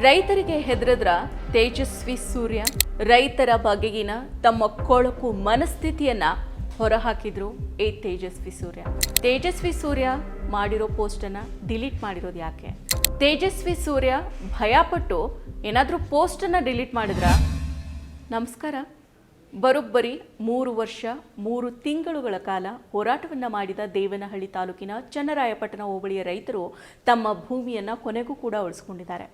ರೈತರಿಗೆ ಹೆದರದ್ರ ತೇಜಸ್ವಿ ಸೂರ್ಯ, ರೈತರ ಬಗೆಗಿನ ತಮ್ಮ ಕೊಳಕು ಮನಸ್ಥಿತಿಯನ್ನ ಹೊರಹಾಕಿದ್ರು ಈ ತೇಜಸ್ವಿ ಸೂರ್ಯ. ತೇಜಸ್ವಿ ಸೂರ್ಯ ಮಾಡಿರೋ ಪೋಸ್ಟನ್ನು ಡಿಲೀಟ್ ಮಾಡಿರೋದು ಯಾಕೆ? ತೇಜಸ್ವಿ ಸೂರ್ಯ ಭಯಪಟ್ಟು ಏನಾದರೂ ಪೋಸ್ಟನ್ನು ಡಿಲೀಟ್ ಮಾಡಿದ್ರ? ನಮಸ್ಕಾರ. ಬರೋಬ್ಬರಿ ಮೂರು ವರ್ಷ, ಮೂರು ತಿಂಗಳುಗಳ ಕಾಲ ಹೋರಾಟವನ್ನು ಮಾಡಿದ ದೇವನಹಳ್ಳಿ ತಾಲೂಕಿನ ಚನ್ನರಾಯಪಟ್ಟಣ ಹೋಬಳಿಯ ರೈತರು ತಮ್ಮ ಭೂಮಿಯನ್ನು ಕೊನೆಗೂ ಕೂಡ ಉಳಿಸ್ಕೊಂಡಿದ್ದಾರೆ.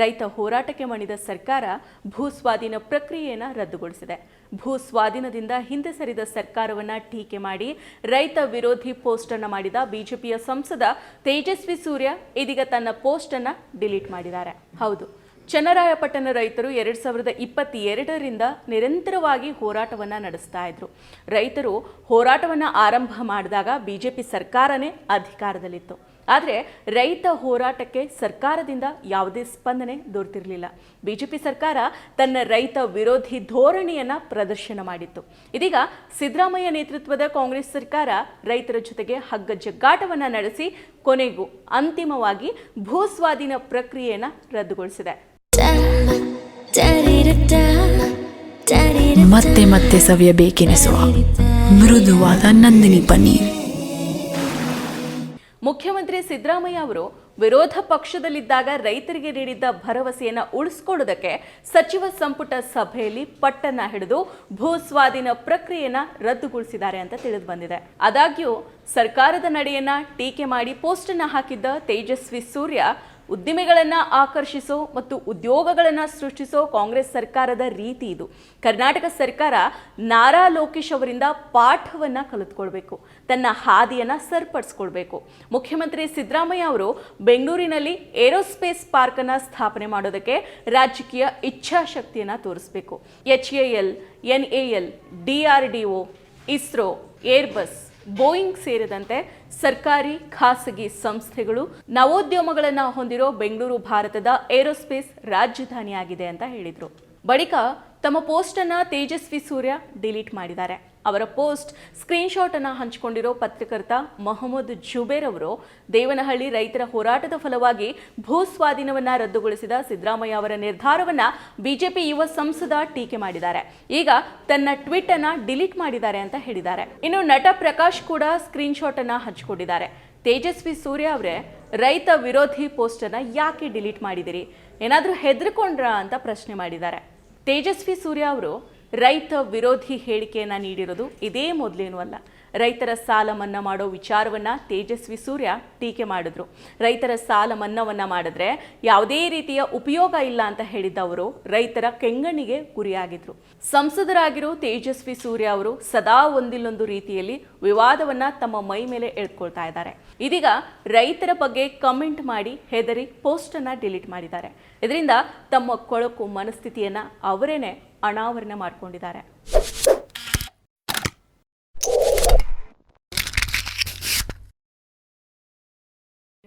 ರೈತ ಹೋರಾಟಕ್ಕೆ ಮಣಿದ ಸರ್ಕಾರ ಭೂ ಸ್ವಾಧೀನ ಪ್ರಕ್ರಿಯೆಯನ್ನು ರದ್ದುಗೊಳಿಸಿದೆ. ಭೂ ಸ್ವಾಧೀನದಿಂದ ಹಿಂದೆ ಸರಿದ ಸರ್ಕಾರವನ್ನು ಟೀಕೆ ಮಾಡಿ ರೈತ ವಿರೋಧಿ ಪೋಸ್ಟನ್ನು ಮಾಡಿದ ಬಿಜೆಪಿಯ ಸಂಸದ ತೇಜಸ್ವಿ ಸೂರ್ಯ ಇದೀಗ ತನ್ನ ಪೋಸ್ಟನ್ನು ಡಿಲೀಟ್ ಮಾಡಿದ್ದಾರೆ. ಹೌದು ಚನ್ನರಾಯಪಟ್ಟಣ ರೈತರು ಎರಡು ಸಾವಿರದ ಇಪ್ಪತ್ತೆರಡರಿಂದ ನಿರಂತರವಾಗಿ ಹೋರಾಟವನ್ನು ನಡೆಸ್ತಾ ಇದ್ರು. ರೈತರು ಹೋರಾಟವನ್ನು ಆರಂಭ ಮಾಡಿದಾಗ ಬಿ ಜೆ ಪಿ ಸರ್ಕಾರನೇ ಅಧಿಕಾರದಲ್ಲಿತ್ತು. ಆದರೆ ರೈತ ಹೋರಾಟಕ್ಕೆ ಸರ್ಕಾರದಿಂದ ಯಾವುದೇ ಸ್ಪಂದನೆ ದೊರೆತಿರಲಿಲ್ಲ. ಬಿಜೆಪಿ ಸರ್ಕಾರ ತನ್ನ ರೈತ ವಿರೋಧಿ ಧೋರಣೆಯನ್ನು ಪ್ರದರ್ಶನ ಮಾಡಿತ್ತು. ಇದೀಗ ಸಿದ್ದರಾಮಯ್ಯ ನೇತೃತ್ವದ ಕಾಂಗ್ರೆಸ್ ಸರ್ಕಾರ ರೈತರ ಜೊತೆಗೆ ಹಗ್ಗ ಜಗ್ಗಾಟವನ್ನು ನಡೆಸಿ ಕೊನೆಗೂ ಅಂತಿಮವಾಗಿ ಭೂಸ್ವಾಧೀನ ಪ್ರಕ್ರಿಯೆಯನ್ನ ರದ್ದುಗೊಳಿಸಿದೆ. ಮತ್ತೆ ಮತ್ತೆ ಸವಿಯಬೇಕೆನಿಸುವ ಮೃದುವಾದ ನಂದಿನಿ ಪನ್ನೀರ್ ಮುಖ್ಯಮಂತ್ರಿ ಸಿದ್ದರಾಮಯ್ಯ ಅವರು ವಿರೋಧ ಪಕ್ಷದಲ್ಲಿದ್ದಾಗ ರೈತರಿಗೆ ನೀಡಿದ್ದ ಭರವಸೆಯನ್ನು ಉಳಿಸ್ಕೊಳ್ಳೋದಕ್ಕೆ ಸಚಿವ ಸಂಪುಟ ಸಭೆಯಲ್ಲಿ ಪಟ್ಟನ್ನ ಹಿಡಿದು ಭೂ ಸ್ವಾಧೀನ ಪ್ರಕ್ರಿಯೆಯನ್ನ ರದ್ದುಗೊಳಿಸಿದ್ದಾರೆ ಅಂತ ತಿಳಿದು ಬಂದಿದೆ. ಆದಾಗ್ಯೂ ಸರ್ಕಾರದ ನಡೆಯನ್ನ ಟೀಕೆ ಮಾಡಿ ಪೋಸ್ಟ್ ಅನ್ನ ಹಾಕಿದ್ದ ತೇಜಸ್ವಿ ಸೂರ್ಯ ಉದ್ದಿಮೆಗಳನ್ನ ಆಕರ್ಷಿಸೋ ಮತ್ತು ಉದ್ಯೋಗಗಳನ್ನು ಸೃಷ್ಟಿಸೋ ಕಾಂಗ್ರೆಸ್ ಸರ್ಕಾರದ ರೀತಿ ಇದು. ಕರ್ನಾಟಕ ಸರ್ಕಾರ ನಾರಾ ಲೋಕೇಶ್ ಅವರಿಂದ ಪಾಠವನ್ನು ಕಲಿತ್ಕೊಳ್ಬೇಕು. ತನ್ನ ಹಾದಿಯನ್ನು ಸರಿಪಡಿಸ್ಕೊಳ್ಬೇಕು. ಮುಖ್ಯಮಂತ್ರಿ ಸಿದ್ದರಾಮಯ್ಯ ಅವರು ಬೆಂಗಳೂರಿನಲ್ಲಿ ಏರೋಸ್ಪೇಸ್ ಪಾರ್ಕನ್ನು ಸ್ಥಾಪನೆ ಮಾಡೋದಕ್ಕೆ ರಾಜಕೀಯ ಇಚ್ಛಾಶಕ್ತಿಯನ್ನು ತೋರಿಸಬೇಕು. H A L, N A L, D R D O, ISRO, Airbus Boeing ಸೇರಿದಂತೆ ಸರ್ಕಾರಿ, ಖಾಸಗಿ ಸಂಸ್ಥೆಗಳು ನವೋದ್ಯಮಗಳನ್ನು ಹೊಂದಿರೋ ಬೆಂಗಳೂರು ಭಾರತದ ಏರೋಸ್ಪೇಸ್ ರಾಜಧಾನಿಯಾಗಿದೆ ಅಂತ ಹೇಳಿದರು. ಬಳಿಕ ತಮ್ಮ ಪೋಸ್ಟನ್ನು ತೇಜಸ್ವಿ ಸೂರ್ಯ ಡಿಲೀಟ್ ಮಾಡಿದ್ದಾರೆ. ಅವರ ಪೋಸ್ಟ್. ಸ್ಕ್ರೀನ್ಶಾಟ್ ಅನ್ನು ಹಂಚಿಕೊಂಡಿರೋ ಪತ್ರಕರ್ತ ಮೊಹಮ್ಮದ್ ಜುಬೇರ್ ಅವರು ದೇವನಹಳ್ಳಿ ರೈತರ ಹೋರಾಟದ ಫಲವಾಗಿ ಭೂ ಸ್ವಾಧೀನವನ್ನ ರದ್ದುಗೊಳಿಸಿದ ಸಿದ್ದರಾಮಯ್ಯ ಅವರ ನಿರ್ಧಾರವನ್ನ ಬಿಜೆಪಿ ಯುವ ಸಂಸದ ಟೀಕೆ ಮಾಡಿದ್ದಾರೆ. ಈಗ ತನ್ನ ಟ್ವೀಟ್ ಅನ್ನ ಡಿಲೀಟ್ ಮಾಡಿದ್ದಾರೆ ಅಂತ ಹೇಳಿದ್ದಾರೆ. ಇನ್ನು ನಟ ಪ್ರಕಾಶ್ ಕೂಡ ಸ್ಕ್ರೀನ್ಶಾಟ್ ಅನ್ನ ಹಂಚಿಕೊಂಡಿದ್ದಾರೆ. ತೇಜಸ್ವಿ ಸೂರ್ಯ ಅವರೇ, ರೈತ ವಿರೋಧಿ ಪೋಸ್ಟ್ ಅನ್ನ ಯಾಕೆ ಡಿಲೀಟ್ ಮಾಡಿದಿರಿ? ಏನಾದರೂ ಹೆದರ್ಕೊಂಡ್ರಾ ಅಂತ ಪ್ರಶ್ನೆ ಮಾಡಿದ್ದಾರೆ. ತೇಜಸ್ವಿ ಸೂರ್ಯ ಅವರು ರೈತ ವಿರೋಧಿ ಹೇಳಿಕೆಯನ್ನು ನೀಡಿರೋದು ಇದೇ ಮೊದಲೇನೂ ಅಲ್ಲ. ರೈತರ ಸಾಲ ಮನ್ನಾ ಮಾಡೋ ವಿಚಾರವನ್ನ ತೇಜಸ್ವಿ ಸೂರ್ಯ ಟೀಕೆ ಮಾಡಿದ್ರು. ರೈತರ ಸಾಲ ಮನ್ನಾವನ್ನ ಮಾಡಿದ್ರೆ ಯಾವುದೇ ರೀತಿಯ ಉಪಯೋಗ ಇಲ್ಲ ಅಂತ ಹೇಳಿದ್ದ ಅವರು ರೈತರ ಕೆಂಗಣ್ಣಿಗೆ ಗುರಿಯಾಗಿದ್ರು. ಸಂಸದರಾಗಿರೋ ತೇಜಸ್ವಿ ಸೂರ್ಯ ಅವರು ಸದಾ ಒಂದಿಲ್ಲೊಂದು ರೀತಿಯಲ್ಲಿ ವಿವಾದವನ್ನ ತಮ್ಮ ಮೈ ಮೇಲೆ ಎಳ್ಕೊಳ್ತಾ ಇದ್ದಾರೆ. ಇದೀಗ ರೈತರ ಬಗ್ಗೆ ಕಮೆಂಟ್ ಮಾಡಿ ಹೆದರಿ ಪೋಸ್ಟ್ ಅನ್ನ ಡಿಲೀಟ್ ಮಾಡಿದ್ದಾರೆ. ಇದರಿಂದ ತಮ್ಮ ಕೊಳಕು ಮನಸ್ಥಿತಿಯನ್ನ ಅವರೇನೆ ಅನಾವರಣ ಮಾಡಿಕೊಂಡಿದ್ದಾರೆ.